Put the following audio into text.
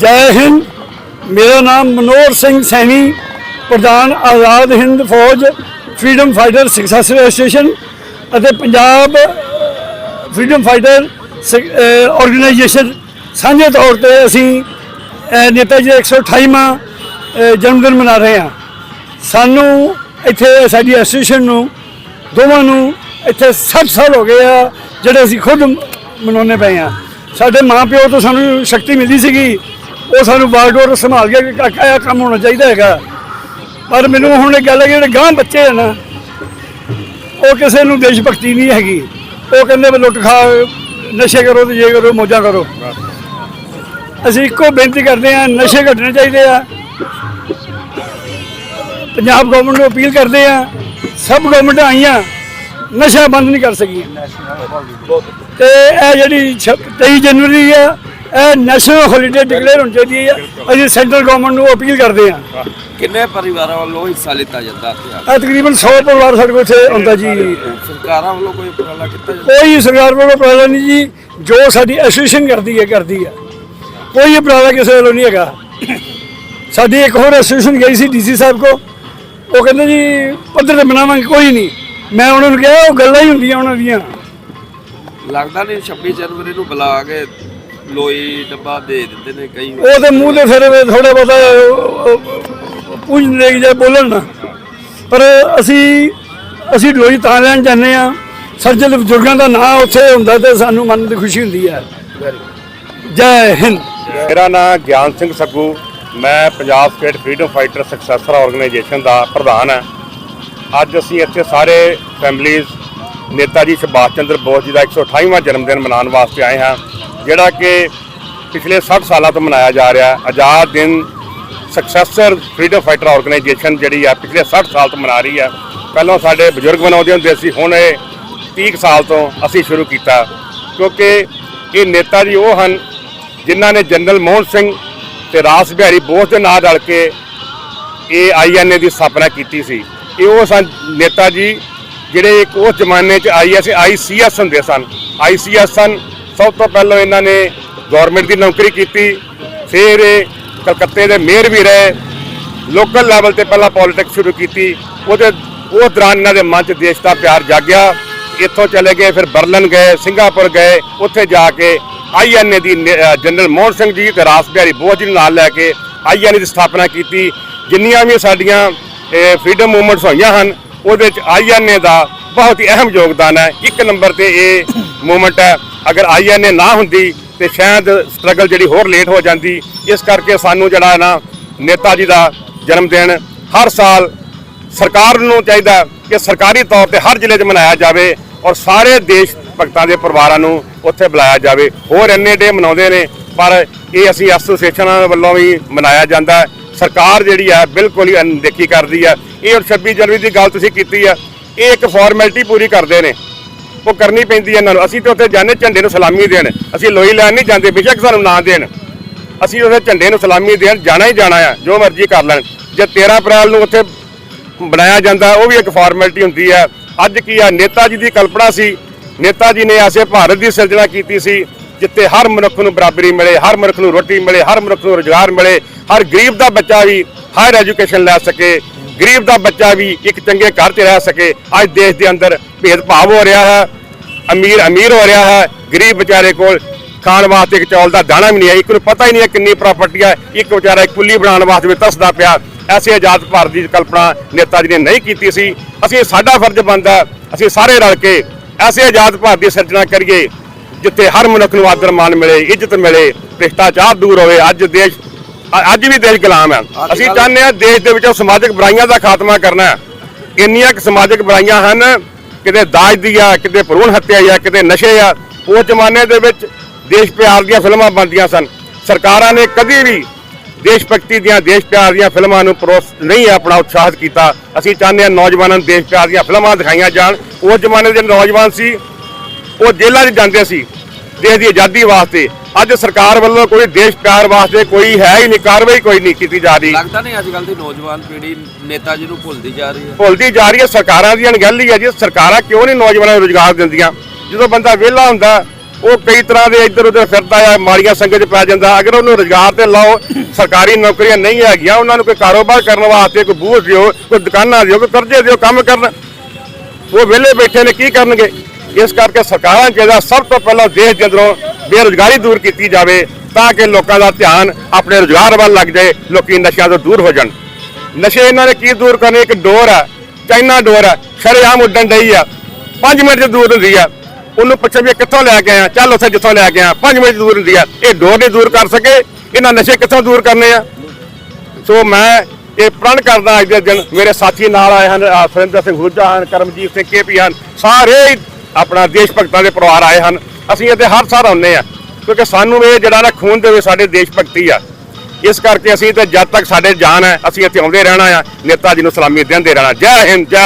ਜੈ ਹਿੰਦ। ਮੇਰਾ ਨਾਮ ਮਨੋਰ ਸਿੰਘ ਸੈਣੀ, ਪ੍ਰਧਾਨ ਆਜ਼ਾਦ ਹਿੰਦ ਫੌਜ ਫਰੀडम ਫਾਈਟਰ ਸਕਸੈਸ ਐਸੋਸੀਏਸ਼ਨ ਅਤੇ ਪੰਜਾਬ ਫਰੀडम ਫਾਈਟਰ ਆਰਗੇਨਾਈਜੇਸ਼ਨ। ਸਾਂਝੇ ਤੌਰ ਤੇ ਅਸੀਂ ਨੇਤਾ ਜੀ 128ਵਾਂ ਜਨਮ ਦਿਨ ਮਨਾ ਰਹੇ ਹਾਂ। ਸਾਨੂੰ ਇੱਥੇ ਸਾਡੀ ਐਸੋਸੀਏਸ਼ਨ ਨੂੰ, ਦੋਵਾਂ ਨੂੰ ਇੱਥੇ 7 ਸਾਲ ਹੋ ਗਏ ਆ, ਜਿਹੜੇ ਅਸੀਂ ਖੁਦ ਮਨਾਉਣੇ ਪਏ ਆ ਸਾਡੇ ਮਾਪਿਓ ਤੋਂ ਸਾਨੂੰ ਸ਼ਕਤੀ ਮਿਲਦੀ ਸੀਗੀ। ਉਹ ਸਾਨੂੰ ਬਾਗਡੋਰ ਸੰਭਾਲ ਕੇ ਕਾਕਾ ਇਹ ਕੰਮ ਹੋਣਾ ਚਾਹੀਦਾ ਹੈਗਾ। ਪਰ ਮੈਨੂੰ ਹੁਣ ਇਹ ਗੱਲ ਹੈ ਕਿ ਜਿਹੜੇ ਗਾਂ ਬੱਚੇ ਆ ਨਾ, ਉਹ ਕਿਸੇ ਨੂੰ ਦੇਸ਼ ਭਗਤੀ ਨਹੀਂ ਹੈਗੀ। ਉਹ ਕਹਿੰਦੇ ਵੀ ਲੁੱਟ ਖਾ ਨਸ਼ੇ ਕਰੋ ਤੇ ਜੇ ਕਰੋ, ਮੌਜਾਂ ਕਰੋ। ਅਸੀਂ ਇੱਕੋ ਬੇਨਤੀ ਕਰਦੇ ਆ ਨਸ਼ੇ ਘਟਣੇ ਚਾਹੀਦੇ ਆ। ਪੰਜਾਬ ਗਵਰਨਮੈਂਟ ਨੂੰ ਅਪੀਲ ਕਰਦੇ ਆ ਸਭ ਗਵਰਨਮੈਂਟਾਂ ਆਈਆਂ, ਨਸ਼ਾ ਬੰਦ ਨਹੀਂ ਕਰ ਸਕੀਆਂ। ਤੇ ਇਹ ਜਿਹੜੀ ਛ- 23 ਜਨਵਰੀ ਆ ਇਹ ਨੈਸ਼ਨਲ ਹੌਲੀਡੇ ਡਿਕਲੇਅਰ ਹੋਣੀ ਚਾਹੀਦੀ ਹੈ ਅਸੀਂ ਸੈਂਟਰਲ ਗਵਰਨਮੈਂਟ ਨੂੰ ਅਪੀਲ ਕਰਦੇ ਆ ਕਿੰਨੇ ਪਰਿਵਾਰਾਂ ਵੱਲੋਂ ਹਿੱਸਾ ਲਿੱਤਾ ਜਾਂਦਾ? ਹੈ ਇਹ ਤਕਰੀਬਨ 100 ਪਰਿਵਾਰ ਸਾਡੇ ਕੋਲ ਇੱਥੇ ਆਉਂਦਾ ਜੀ। ਸਰਕਾਰਾਂ ਵੱਲੋਂ ਕੋਈ ਉਪਰਾਲਾ ਕੀਤਾ ਜਾਂਦਾ? ਕੋਈ ਸਰਕਾਰ ਵੱਲੋਂ ਉਪਰਾਲਾ ਨਹੀਂ ਜੀ। ਜੋ ਸਾਡੀ ਐਸੋਸੀਏਸ਼ਨ ਕਰਦੀ ਹੈ ਕਰਦੀ ਹੈ। ਕੋਈ ਉਪਰਾਲਾ ਕਿਸੇ ਵੱਲੋਂ ਨਹੀਂ ਹੈਗਾ। ਸਾਡੀ ਇੱਕ ਹੋਰ ਐਸੋਸੀਏਸ਼ਨ ਗਈ ਸੀ ਡੀਸੀ ਸਾਹਿਬ ਕੋ ਉਹ ਕਹਿੰਦੇ ਜੀ ਪੱਧਰ ਤੇ ਬਣਾਵਾਂਗੇ ਕੋਈ ਨਹੀਂ। ਮੈਂ ਉਹਨਾਂ ਨੂੰ ਕਿਹਾ ਉਹ ਗੱਲਾਂ ਹੀ ਹੁੰਦੀਆਂ ਉਹਨਾਂ ਦੀਆਂ। ਲੱਗਦਾ ਨਹੀਂ 26 ਜਨਵਰੀ ਨੂੰ ਬੁਲਾ ਕੇ ਲੋਈ ਡੱਬਾ ਦੇ ਦਿੰਦੇ ਨੇ ਕਈ ਉਹ ਤੇ ਮੂੰਹ ਤੇ ਫਿਰ ਥੋੜਾ ਬਹੁਤਾ ਪੁੱਛ ਲੈ ਜੇ ਬੋਲਣ ਨਾ। ਪਰ ਅਸੀਂ ਅਸੀਂ ਲੋਈ ਤਾਂ ਲੈਣ ਜਾਂਦੇ ਆ ਸਰਜਲ ਬਜ਼ੁਰਗਾਂ ਦਾ ਨਾਂ ਉੱਥੇ ਹੁੰਦਾ ਤੇ ਸਾਨੂੰ ਮਨ ਦੀ ਖੁਸ਼ੀ ਹੁੰਦੀ ਹੈ। ਜੈ ਹਿੰਦ। ਮੇਰਾ ਨਾਮ ਗਿਆਨ ਸਿੰਘ ਸੱਗੂ। ਮੈਂ Punjab state freedom fighter successor organisation ਦਾ ਪ੍ਰਧਾਨ ਹਾਂ। ਅੱਜ ਅਸੀਂ ਇੱਥੇ ਸਾਰੇ ਫੈਮਲੀਜ਼ ਨੇਤਾ ਜੀ ਸੁਭਾਸ਼ ਚੰਦਰ ਬੋਸ ਜੀ ਦਾ 128ਵਾਂ ਜਨਮ ਦਿਨ ਮਨਾਉਣ ਵਾਸਤੇ ਆਏ ਹਾਂ। ਜਿਹੜਾ ਕਿ ਪਿਛਲੇ 60 ਸਾਲਾਂ ਤੋਂ ਮਨਾਇਆ ਜਾ ਰਿਹਾ ਆਜ਼ਾਦ ਦਿਨ ਸਕਸੈਸਰ ਫਰੀडम ਫਾਈਟਰ ਆਰਗੇਨਾਈਜੇਸ਼ਨ ਜਿਹੜੀ ਆ ਪਿਛਲੇ 60 ਸਾਲ ਤੋਂ ਮਨਾ ਰਹੀ ਆ ਪਹਿਲਾਂ ਸਾਡੇ ਬਜ਼ੁਰਗ ਮਨਾਉਂਦੇ ਹੁੰਦੇ ਸੀ, ਹੁਣ ਇਹ 30 ਕੁ ਸਾਲ ਤੋਂ ਅਸੀਂ ਸ਼ੁਰੂ ਕੀਤਾ। ਕਿਉਂਕਿ ਇਹ ਨੇਤਾ ਜੀ ਉਹ ਹਨ ਜਿਨ੍ਹਾਂ ਨੇ ਜਨਰਲ ਮੋਹਨ ਸਿੰਘ ਤੇ ਰਾਸ ਬਿਹਾਰੀ ਬੋਸ ਦੇ ਨਾਲ ਰਲ ਕੇ ਇਹ ਆਈਐਨਏ ਦੀ ਸਥਾਪਨਾ ਕੀਤੀ ਸੀ। ਇਹ ਉਹ ਸਨ ਨੇਤਾ ਜੀ ਜਿਹੜੇ ਇੱਕ ਉਸ ਜ਼ਮਾਨੇ 'ਚ ਆਈਐਸ ਆਈਸੀਐਸ ਹੁੰਦੇ ਸਨ। ਆਈਸੀਐਸ ਸਨ ਸਭ ਤੋਂ ਪਹਿਲਾਂ ਇਹਨਾਂ ਨੇ ਗਵਰਨਮੈਂਟ ਦੀ ਨੌਕਰੀ ਕੀਤੀ, ਫਿਰ ਇਹ ਕਲਕੱਤੇ ਦੇ ਮੇਅਰ ਵੀ ਰਹੇ ਲੋਕਲ ਲੈਵਲ ਤੇ ਪਹਿਲਾਂ ਪੋਲਿਟਿਕਸ ਸ਼ੁਰੂ ਕੀਤੀ, ਉਹਦੇ, ਉਹ ਦੌਰਾਨ ਇਹਨਾਂ ਦੇ ਮਨ 'ਚ ਦੇਸ਼ ਦਾ ਪਿਆਰ ਜਾਗਿਆ, ਇੱਥੋਂ ਚਲੇ ਗਏ, ਫਿਰ ਬਰਲਨ ਗਏ, ਸਿੰਗਾਪੁਰ ਗਏ, ਉੱਥੇ ਜਾ ਕੇ ਆਈਐਨਏ ਦੀ ਨੇ- ਅਹ ਜਨਰਲ ਮੋਹਨ ਸਿੰਘ ਜੀ ਤੇ ਰਾਸ ਬਿਹਾਰੀ ਬੋਝ ਜੀ ਨੂੰ ਨਾਲ ਲੈ ਕੇ ਆਈਐਨਏ ਦੀ ਸਥਾਪਨਾ ਕੀਤੀ, ਜਿੰਨੀਆਂ ਵੀ ਸਾਡੀਆਂ ਫਰੀडम ਮੂਵਮੈਂਟਸ ਹੋਈਆਂ ਹਨ, ਉਹਦੇ ਚ ਆਈਐਨਏ ਦਾ ਬਹੁਤ ਹੀ ਅਹਿਮ ਯੋਗਦਾਨ ਹੈ। ਇੱਕ ਨੰਬਰ ਤੇ ਇਹ ਮੂਵਮੈਂਟ ਹੈ। ਅਗਰ ਆਈਐਨਏ ਨਾ ਹੁੰਦੀ ਤੇ ਸ਼ਾਇਦ ਸਟਰਗਲ ਜਿਹੜੀ ਹੋਰ ਲੇਟ ਹੋ ਜਾਂਦੀ। ਇਸ ਕਰਕੇ ਸਾਨੂੰ ਜਿਹੜਾ ਨਾ ਨੇਤਾ ਜੀ ਦਾ ਜਨਮ ਦਿਨ ਹਰ ਸਾਲ ਸਰਕਾਰ ਨੂੰ ਚਾਹੀਦਾ ਕਿ ਸਰਕਾਰੀ ਤੌਰ ਤੇ ਹਰ ਜ਼ਿਲ੍ਹੇ 'ਚ ਮਨਾਇਆ ਜਾਵੇ ਔਰ ਸਾਰੇ ਦੇਸ਼ ਭਗਤਾਂ ਦੇ ਪਰਿਵਾਰਾਂ ਨੂੰ ਉੱਥੇ ਬੁਲਾਇਆ ਜਾਵੇ। ਹੋਰ ਇੰਨੇ ਡੇ ਮਨਾਉਂਦੇ ਨੇ, ਪਰ ਇਹ ਅਸੀਂ ਐਸੋਸੀਏਸ਼ਨਾਂ ਵੱਲੋਂ ਵੀ ਮਨਾਇਆ ਜਾਂਦਾ ਸਰਕਾਰ ਜਿਹੜੀ ਹੈ ਬਿਲਕੁਲ ਹੀ ਅਣਦੇਖੀ ਕਰਦੀ ਹੈ। ਇਹ ਹੁਣ 26 ਜਨਵਰੀ ਦੀ ਗੱਲ ਤੁਸੀਂ ਕੀਤੀ ਹੈ। ਇਹ ਇੱਕ ਫਾਰਮੈਲਿਟੀ ਪੂਰੀ ਕਰਦੇ ਨੇ। ਉਹ ਕਰਨੀ ਪੈਂਦੀ ਹੈ ਇਹਨਾਂ ਨੂੰ। ਅਸੀਂ ਤੇ ਉੱਥੇ ਜਾਂਦੇ ਝੰਡੇ ਨੂੰ ਸਲਾਮੀ ਦੇਣ। ਅਸੀਂ ਲੋਈ ਲੈਣ ਨਹੀਂ ਜਾਂਦੇ, ਬੇਸ਼ੱਕ ਸਾਨੂੰ ਨਾ ਦੇਣ। ਅਸੀਂ ਉੱਥੇ ਝੰਡੇ ਨੂੰ ਸਲਾਮੀ ਦੇਣ, ਜਾਣਾ ਹੀ ਜਾਣਾ ਆ, ਜੋ ਮਰਜ਼ੀ ਕਰ ਲੈਣ। ਜੇ 13 ਅਪ੍ਰੈਲ ਨੂੰ ਉੱਥੇ ਬਣਾਇਆ ਜਾਂਦਾ, ਉਹ ਵੀ ਇੱਕ ਫਾਰਮੈਲਿਟੀ ਹੁੰਦੀ ਹੈ। ਅੱਜ ਕੀ ਆ, ਨੇਤਾ ਜੀ ਦੀ ਕਲਪਨਾ ਸੀ। ਨੇਤਾ ਜੀ ਨੇ ਐਸੇ ਭਾਰਤ ਦੀ ਸਿਰਜਣਾ ਕੀਤੀ ਸੀ, ਜਿੱਥੇ ਹਰ ਮਨੁੱਖ ਨੂੰ ਬਰਾਬਰੀ ਮਿਲੇ, ਹਰ ਮਨੁੱਖ ਨੂੰ ਰੋਟੀ ਮਿਲੇ, ਹਰ ਮਨੁੱਖ ਨੂੰ ਰੋਜ਼ਗਾਰ ਮਿਲੇ, ਹਰ ਗਰੀਬ ਦਾ ਬੱਚਾ ਵੀ ਹਾਇਰ ਐਜੂਕੇਸ਼ਨ ਲੈ ਸਕੇ। ਗਰੀਬ ਦਾ ਬੱਚਾ ਵੀ ਇੱਕ ਚੰਗੇ ਘਰ 'ਚ ਰਹਿ ਸਕੇ। ਅੱਜ ਦੇਸ਼ ਦੇ ਅੰਦਰ ਭੇਦਭਾਵ ਹੋ ਰਿਹਾ ਹੈ, ਅਮੀਰ ਅਮੀਰ ਹੋ ਰਿਹਾ ਹੈ। ਗਰੀਬ ਵਿਚਾਰੇ ਕੋਲ ਖਾਣ ਵਾਸਤੇ ਇੱਕ ਚੌਲ ਦਾ ਦਾਣਾ ਵੀ ਨਹੀਂ ਹੈ। ਇੱਕ ਨੂੰ ਪਤਾ ਹੀ ਨਹੀਂ ਹੈ ਕਿੰਨੀ ਪ੍ਰਾਪਰਟੀ ਹੈ। ਇੱਕ ਵਿਚਾਰਾ ਇੱਕ ਕੁੱਲੀ ਬਣਾਉਣ ਵਾਸਤੇ ਵੀ ਤਰਸਦਾ ਪਿਆ। ਐਸੇ ਆਜ਼ਾਦ ਭਾਰਤ ਦੀ ਕਲਪਨਾ ਨੇਤਾ ਜੀ ਨੇ ਨਹੀਂ ਕੀਤੀ ਸੀ। ਅਸੀਂ ਸਾਡਾ ਫਰਜ਼ ਬਣਦਾ ਅਸੀਂ ਸਾਰੇ ਰਲ ਕੇ ਐਸੇ ਆਜ਼ਾਦ ਭਾਰਤ ਦੀ ਸਿਰਜਣਾ ਕਰੀਏ, ਜਿੱਥੇ ਹਰ ਮਨੁੱਖ ਨੂੰ ਆਦਰ ਮਾਨ ਮਿਲੇ, ਇੱਜ਼ਤ ਮਿਲੇ, ਭ੍ਰਿਸ਼ਟਾਚਾਰ ਦੂਰ ਹੋਵੇ। ਅੱਜ ਦੇਸ਼ ਅੱਜ ਵੀ ਦੇਸ਼ ਗੁਲਾਮ ਹੈ ਅਸੀਂ ਚਾਹੁੰਦੇ ਹਾਂ ਦੇਸ਼ ਦੇ ਵਿੱਚੋਂ ਸਮਾਜਿਕ ਬੁਰਾਈਆਂ ਦਾ ਖਾਤਮਾ ਕਰਨਾ ਹੈ। ਇੰਨੀਆਂ ਕੁ ਸਮਾਜਿਕ ਬੁਰਾਈਆਂ ਹਨ ਕਿਤੇ ਦਾਜ ਦੀ ਆ ਕਿਤੇ ਭਰੂਣ ਹੱਤਿਆ ਆ ਕਿਤੇ ਨਸ਼ੇ ਆ। ਉਸ ਜ਼ਮਾਨੇ ਦੇ ਵਿੱਚ ਦੇਸ਼ ਪਿਆਰ ਦੀਆਂ ਫਿਲਮਾਂ ਬਣਦੀਆਂ ਸਨ। ਸਰਕਾਰਾਂ ਨੇ ਕਦੀ ਵੀ ਦੇਸ਼ ਭਗਤੀ ਦੀਆਂ ਦੇਸ਼ ਪਿਆਰ ਦੀਆਂ ਫਿਲਮਾਂ ਨੂੰ ਪ੍ਰੋਸ ਨਹੀਂ ਆਪਣਾ ਉਤਸ਼ਾਹਿਤ ਕੀਤਾ। ਅਸੀਂ ਚਾਹੁੰਦੇ ਹਾਂ ਨੌਜਵਾਨਾਂ ਨੂੰ ਦੇਸ਼ ਪਿਆਰ ਦੀਆਂ ਫਿਲਮਾਂ ਦਿਖਾਈਆਂ ਜਾਣ। ਉਸ ਜ਼ਮਾਨੇ ਦੇ ਨੌਜਵਾਨ ਸੀ ਉਹ ਜੇਲ੍ਹਾਂ 'ਚ ਜਾਂਦੇ ਸੀ ਦੇਸ਼ ਦੀ ਆਜ਼ਾਦੀ ਵਾਸਤੇ। ਅੱਜ ਸਰਕਾਰ ਵੱਲੋਂ ਕੋਈ ਦੇਸ਼ ਪਿਆਰ ਵਾਸਤੇ ਕੋਈ ਹੈ ਹੀ ਨਹੀਂ ਕਾਰਵਾਈ ਕੋਈ ਨਹੀਂ ਕੀਤੀ ਜਾ ਰਹੀ। ਲੱਗਦਾ ਨਹੀਂ ਅੱਜ ਕੱਲ ਦੀ ਨੌਜਵਾਨ ਪੀੜ੍ਹੀ ਨੇਤਾ ਜੀ ਨੂੰ ਭੁੱਲਦੀ ਜਾ ਰਹੀ ਹੈ। ਭੁੱਲਦੀ ਜਾ ਰਹੀ ਹੈ ਸਰਕਾਰਾਂ ਦੀ ਅਣਗਹਿਲੀ ਹੈ ਜੀ ਸਰਕਾਰਾਂ ਕਿਉਂ ਨਹੀਂ ਨੌਜਵਾਨਾਂ ਨੂੰ ਰੁਜ਼ਗਾਰ ਦਿੰਦੀਆਂ? ਜਦੋਂ ਬੰਦਾ ਵਿਹਲਾ ਹੁੰਦਾ ਉਹ ਕਈ ਤਰ੍ਹਾਂ ਦੇ ਇੱਧਰ ਉੱਧਰ ਫਿਰਦਾ ਆ ਮਾੜੀਆਂ ਸੰਗਤ 'ਚ ਪੈ ਜਾਂਦਾ ਅਗਰ ਉਹਨੂੰ ਰੁਜ਼ਗਾਰ ਤੇ ਲਾਓ ਸਰਕਾਰੀ ਨੌਕਰੀਆਂ ਨਹੀਂ ਹੈਗੀਆਂ ਉਹਨਾਂ ਨੂੰ ਕੋਈ ਕਾਰੋਬਾਰ ਕਰਨ ਵਾਸਤੇ ਕੋਈ ਬੂਹ ਦਿਓ ਕੋਈ ਦੁਕਾਨਾਂ ਦਿਓ ਕੋਈ ਕਰਜ਼ੇ ਦਿਓ ਕੰਮ ਕਰਨ ਉਹ ਵਿਹਲੇ ਬੈਠੇ ਨੇ ਕੀ ਕਰਨਗੇ? ਇਸ ਕਰਕੇ ਸਰਕਾਰਾਂ ਚਾਹੀਦਾ ਸਭ ਤੋਂ ਪਹਿਲਾਂ ਦੇਸ਼ ਦੇ ਅੰਦਰੋਂ ਬੇਰੁਜ਼ਗਾਰੀ ਦੂਰ ਕੀਤੀ ਜਾਵੇ ਤਾਂ ਕਿ ਲੋਕਾਂ ਦਾ ਧਿਆਨ ਆਪਣੇ ਰੁਜ਼ਗਾਰ ਵੱਲ ਲੱਗ ਜਾਏ, ਲੋਕੀ ਨਸ਼ਿਆਂ ਤੋਂ ਦੂਰ ਹੋ ਜਾਣ। ਨਸ਼ੇ ਇਹਨਾਂ ਨੇ ਕੀ ਦੂਰ ਕਰਨੇ? ਇੱਕ ਡੋਰ ਹੈ, ਚਾਈਨਾ ਡੋਰ ਹੈ, ਸ਼ਰੇਆਮ ਉੱਡਣ ਡਈ ਆ 5 ਮਿੰਟ 'ਚ ਦੂਰ ਹੁੰਦੀ ਆ ਉਹਨੂੰ ਪੁੱਛੋ ਵੀ ਕਿੱਥੋਂ ਲੈ ਕੇ ਆਇਆ? ਚੱਲ ਉੱਥੇ ਜਿੱਥੋਂ ਲੈ ਕੇ ਆਇਆ। 5 ਮਿੰਟ ਦੂਰ ਹੁੰਦੀ ਆ ਇਹ ਡੋਰ ਨਹੀਂ ਦੂਰ ਕਰ ਸਕੇ। ਇਹਨਾਂ ਨਸ਼ੇ ਕਿੱਥੋਂ ਦੂਰ ਕਰਨੇ ਆ? ਸੋ ਮੈਂ ਇਹ ਪ੍ਰਣ ਕਰਦਾ ਅੱਜ ਦੇ ਦਿਨ। ਮੇਰੇ ਸਾਥੀ ਨਾਲ ਆਏ ਹਨ ਸੁਰਿੰਦਰ ਸਿੰਘ ਹੁਜਾ ਹਨ, ਕਰਮਜੀਤ ਸਿੰਘ ਕੇਪੀ ਹਨ। ਸਾਰੇ ਆਪਣਾ ਦੇਸ਼ ਭਗਤਾਂ ਦੇ ਪਰਿਵਾਰ ਆਏ ਹਨ। ਅਸੀਂ ਇੱਥੇ ਹਰ ਸਾਲ ਆਉਂਦੇ ਆ ਕਿਉਂਕਿ ਸਾਨੂੰ ਇਹ ਜਿਹੜਾ ਨਾ ਖੂਨ ਦੇ ਵਿੱਚ ਸਾਡੇ ਦੇਸ਼ ਭਗਤੀ ਆ। ਇਸ ਕਰਕੇ ਅਸੀਂ ਤੇ ਜਦ ਤੱਕ ਸਾਡੇ ਜਾਨ ਹੈ, ਅਸੀਂ ਇੱਥੇ ਆਉਂਦੇ ਰਹਿਣਾ ਆ। ਨੇਤਾ ਜੀ ਨੂੰ ਸਲਾਮੀ ਦਿੰਦੇ ਰਹਿਣਾ। ਜੈ ਹਿੰਦ, ਜੈ